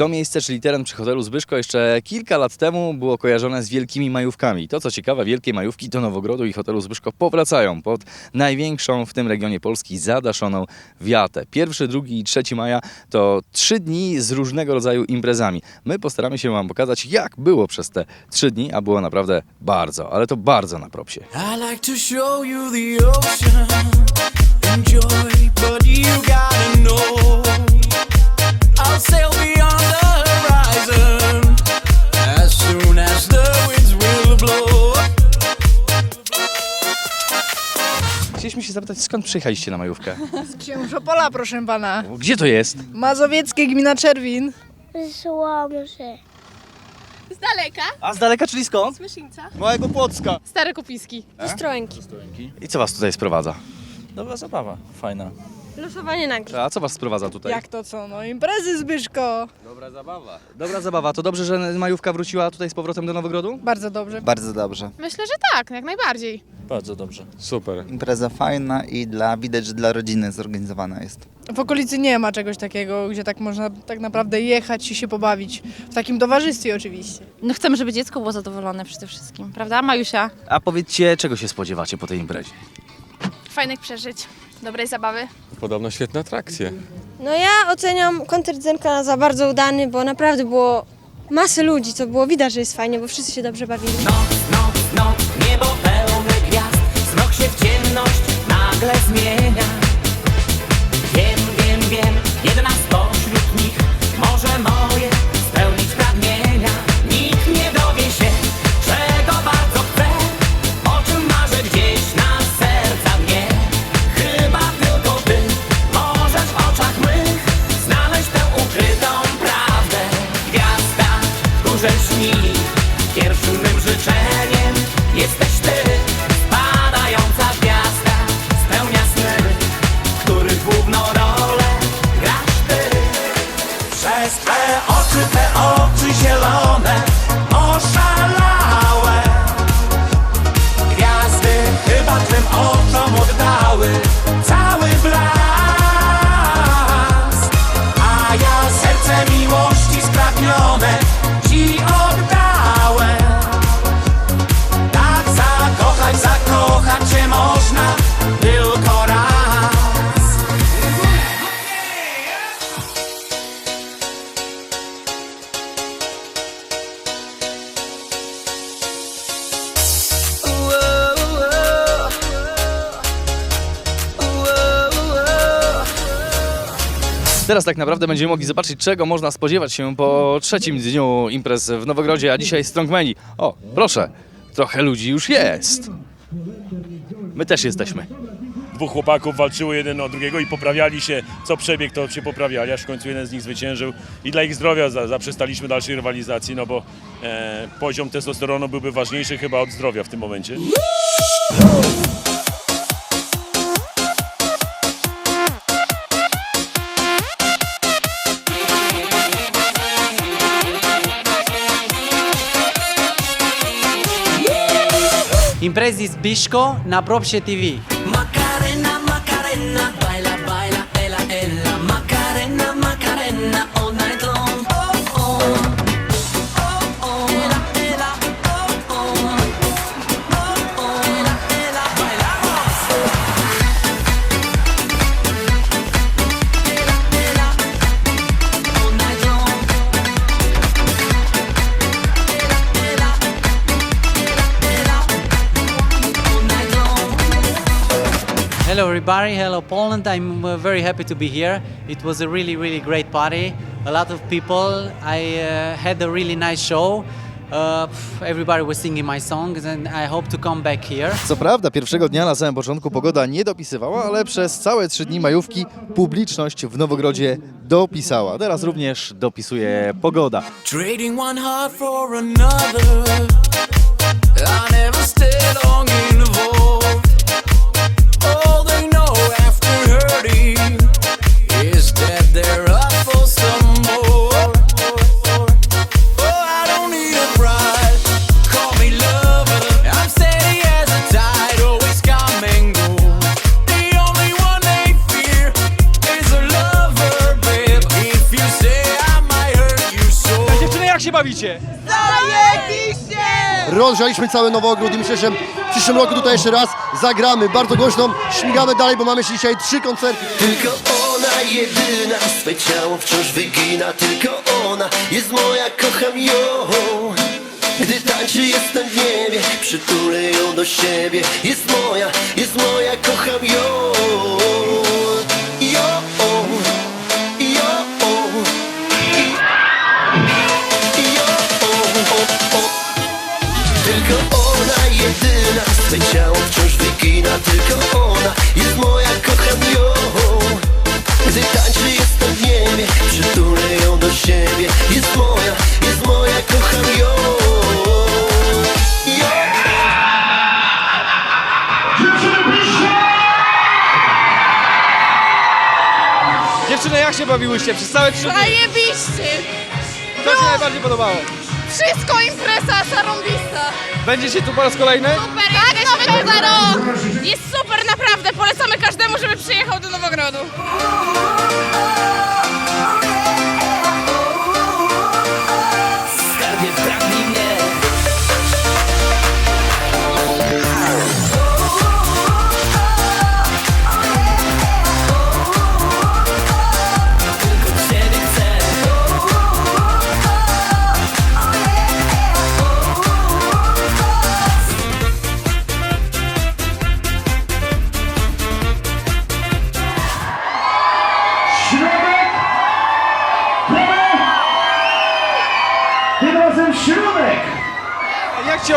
To miejsce, czyli teren przy hotelu Zbyszko, jeszcze kilka lat temu było kojarzone z wielkimi majówkami. To co ciekawe, wielkie majówki do Nowogrodu i hotelu Zbyszko powracają pod największą w tym regionie Polski zadaszoną wiatę. Pierwszy, drugi i trzeci maja to trzy dni z różnego rodzaju imprezami. My postaramy się Wam pokazać, jak było przez te trzy dni, a było naprawdę bardzo, ale to bardzo na propsie. I like to show you the ocean. Skąd przyjechaliście na majówkę? Księżopola, proszę pana. Gdzie to jest? Mazowieckie, gmina Czerwin. Słomży. Z daleka? A z daleka, czyli skąd? Myszyńca. Małego Płocka. Stare kupiski. Strońki. I co Was tutaj sprowadza? Dobra zabawa, fajna. Losowanie nagród. A co Was sprowadza tutaj? Jak to co? No imprezy Zbyszko. Dobra zabawa. Dobra zabawa. To dobrze, że majówka wróciła tutaj z powrotem do Nowogrodu? Bardzo dobrze. Bardzo dobrze. Myślę, że tak, jak najbardziej. Bardzo dobrze. Super. Impreza fajna i dla widać, że dla rodziny zorganizowana jest. W okolicy nie ma czegoś takiego, gdzie tak można tak naprawdę jechać i się pobawić. W takim towarzystwie oczywiście. No chcemy, żeby dziecko było zadowolone przede wszystkim, prawda, Majusia? A powiedzcie, czego się spodziewacie po tej imprezie? Fajnych przeżyć, dobrej zabawy. Podobno świetne atrakcje. No ja oceniam koncert Zenka za bardzo udany, bo naprawdę było masę ludzi, co było widać, że jest fajnie, bo wszyscy się dobrze bawili. Noc, noc, noc, niebo pełne gwiazd. Zmrok się w ciemność nagle zmienia. Teraz tak naprawdę będziemy mogli zobaczyć, czego można spodziewać się po trzecim dniu imprez w Nowogrodzie, a dzisiaj Strongmeni. O, proszę, trochę ludzi już jest. My też jesteśmy. dwóch chłopaków walczyło jeden o drugiego i poprawiali się, co przebieg to się poprawiali, aż w końcu jeden z nich zwyciężył i dla ich zdrowia za- zaprzestaliśmy dalszej rywalizacji, no bo e, poziom testosteronu byłby ważniejszy chyba od zdrowia w tym momencie. Импрези из Бишко на Пропше ТВ. Макар everybody, hello Poland. I'm uh, very happy to be here. It was a really, really great party. A lot of people. I uh, had a really nice show. Uh, everybody was singing my songs and I hope to come back here. Co prawda, pierwszego dnia na samym początku pogoda nie dopisywała, ale przez całe trzy dni majówki publiczność w Nowogrodzie dopisała. Teraz również dopisuje pogoda. Trading one heart for another. I never stayed long Zajebiście! Rozgrzaliśmy cały Nowogród i myślę, że w przyszłym roku tutaj jeszcze raz zagramy bardzo głośno, śmigamy dalej, bo mamy jeszcze dzisiaj trzy koncerty. Tylko ona jedyna Swe ciało wciąż wygina. Tylko ona jest moja, kocham ją. Gdy tańczy jestem w niebie Przytulę ją do siebie. Jest moja, jest moja, kocham ją wygina Tylko ona jest moja, kocham ją Gdy tańczy jestem w niebie Przytulę ją do siebie Jest moja, jest moja, kocham ją. Dziewczyny, jak się bawiłyście przez całe trzy dni? Zajebiście! Co się najbardziej podobało? Wszystko impreza zarąbista. Będziecie tu po raz kolejny? Super, tak, tu za rok. Jest super, naprawdę. Polecamy każdemu, żeby przyjechał do Nowogrodu.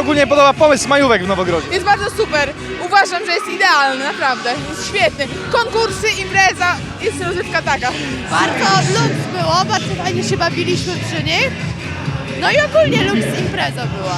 Ogólnie podoba pomysł majówek w Nowogrodzie? Jest bardzo super. Uważam, że jest idealny, naprawdę. Jest świetny. Konkursy, impreza, jest rozrywka taka. Bardzo luks było, bardzo fajnie się bawiliśmy przy nich. No i ogólnie luks impreza była.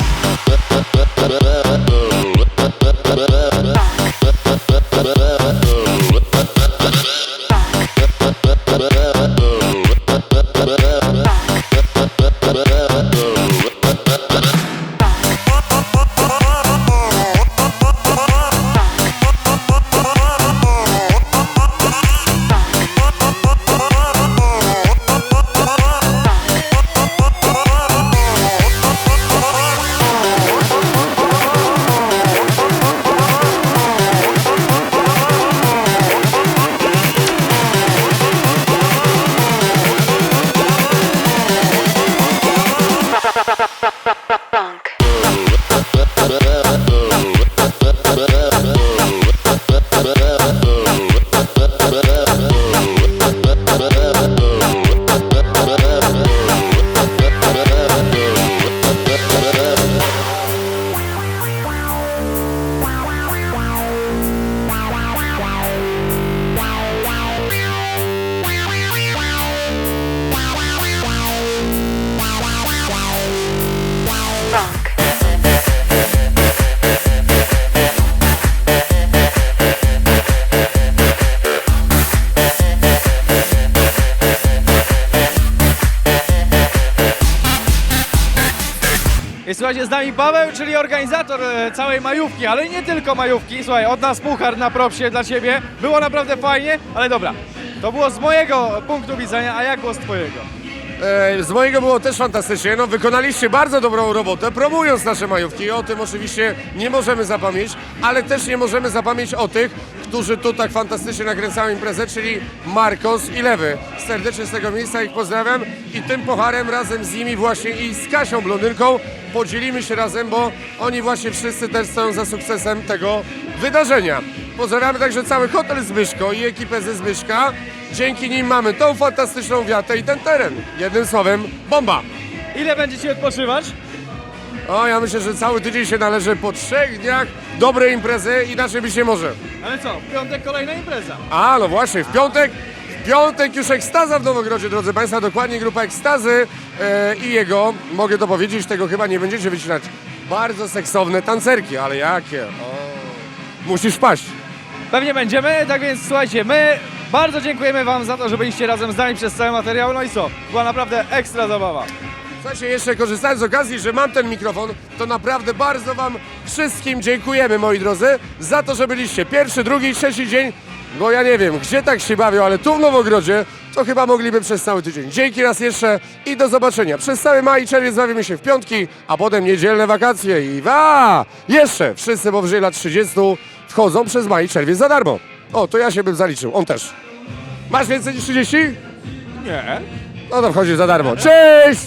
Słuchajcie, z nami Paweł, czyli organizator e, całej majówki, ale nie tylko majówki. Słuchaj, od nas puchar na propsie dla Ciebie. Było naprawdę fajnie, ale dobra. To było z mojego punktu widzenia, a jak było z Twojego? E, z mojego było też fantastycznie. No, wykonaliście bardzo dobrą robotę, promując nasze majówki. O tym oczywiście nie możemy zapomnieć, ale też nie możemy zapomnieć o tych, którzy tu tak fantastycznie nakręcają imprezę, czyli Marcos i Lewy. Serdecznie z tego miejsca ich pozdrawiam i tym pocharem razem z nimi właśnie i z Kasią Blondynką podzielimy się razem, bo oni właśnie wszyscy też stoją za sukcesem tego wydarzenia. Pozdrawiamy także cały hotel Zbyszko i ekipę ze Zbyszka. Dzięki nim mamy tą fantastyczną wiatę i ten teren. Jednym słowem, bomba! Ile będziecie odpoczywać? O, ja myślę, że cały tydzień się należy po trzech dniach dobrej imprezy, inaczej być nie może. Ale co, w piątek kolejna impreza. A, no właśnie, w piątek, piątek już ekstaza w Nowogrodzie, drodzy Państwo, dokładnie grupa ekstazy e, i jego, mogę to powiedzieć, tego chyba nie będziecie wycinać, bardzo seksowne tancerki, ale jakie? O, musisz paść. Pewnie będziemy, tak więc słuchajcie, my bardzo dziękujemy Wam za to, że byliście razem z nami przez cały materiał. No i co? Była naprawdę ekstra zabawa. Słuchajcie, jeszcze korzystając z okazji, że mam ten mikrofon, to naprawdę bardzo Wam wszystkim dziękujemy, moi drodzy, za to, że byliście pierwszy, drugi, trzeci dzień Bo ja nie wiem, gdzie tak się bawią, ale tu w Nowogrodzie to chyba mogliby przez cały tydzień. Dzięki raz jeszcze i do zobaczenia. Przez cały maj i czerwiec bawimy się w piątki, a potem niedzielne wakacje i wa! Jeszcze wszyscy powyżej lat 30 wchodzą przez maj i czerwiec za darmo. O, to ja się bym zaliczył, on też. Masz więcej niż 30? Nie. No to wchodzisz za darmo. Cześć!